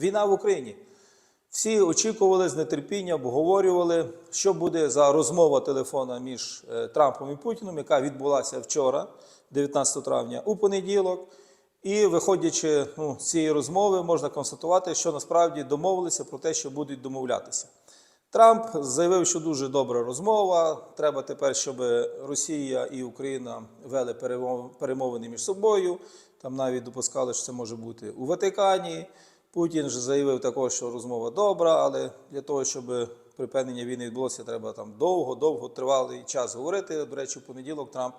Війна в Україні. Всі очікували з нетерпінням, обговорювали, що буде за розмова телефона між е, Трампом і Путіним, яка відбулася вчора, 19 травня, у понеділок. І виходячи ну, з цієї розмови, можна констатувати, що насправді домовилися про те, що будуть домовлятися. Трамп заявив, що дуже добра розмова. Треба тепер, щоб Росія і Україна вели перемовини між собою. Там навіть допускали, що це може бути у Ватикані. Путін же заявив також, що розмова добра, але для того, щоб припинення війни відбулося, треба там довго, довго тривалий час говорити. До речі, в понеділок Трамп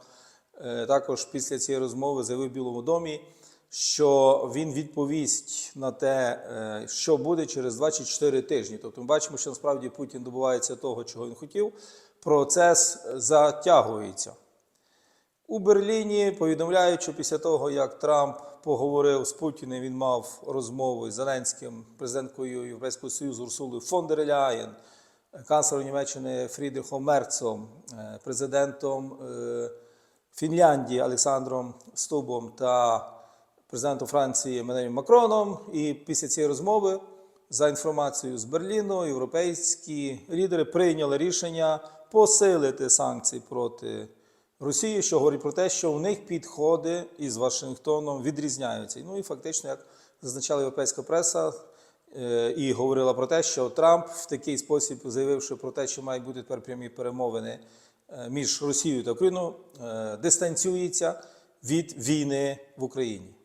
е, також після цієї розмови заявив в Білому домі, що він відповість на те, е, що буде через 24 тижні. Тобто ми бачимо, що насправді Путін добувається того, чого він хотів. Процес затягується. У Берліні повідомляють, що після того, як Трамп поговорив з Путіним, він мав розмову з Зеленським, президенткою Європейського Союзу Урсулою фон дер Ляєн, канцлером Німеччини Фрідріхом Мерцом, е, президентом е, Фінляндії Олександром Стубом та президентом Франції Еммануелем Макроном. І після цієї розмови, за інформацією з Берліну, європейські лідери прийняли рішення посилити санкції проти Росії, що говорить про те, що у них підходи із Вашингтоном відрізняються. Ну і фактично, як зазначала європейська преса, е, і говорила про те, що Трамп в такий спосіб заявивши про те, що мають бути тепер прямі перемовини е, між Росією та Україною, е, дистанціюється від війни в Україні.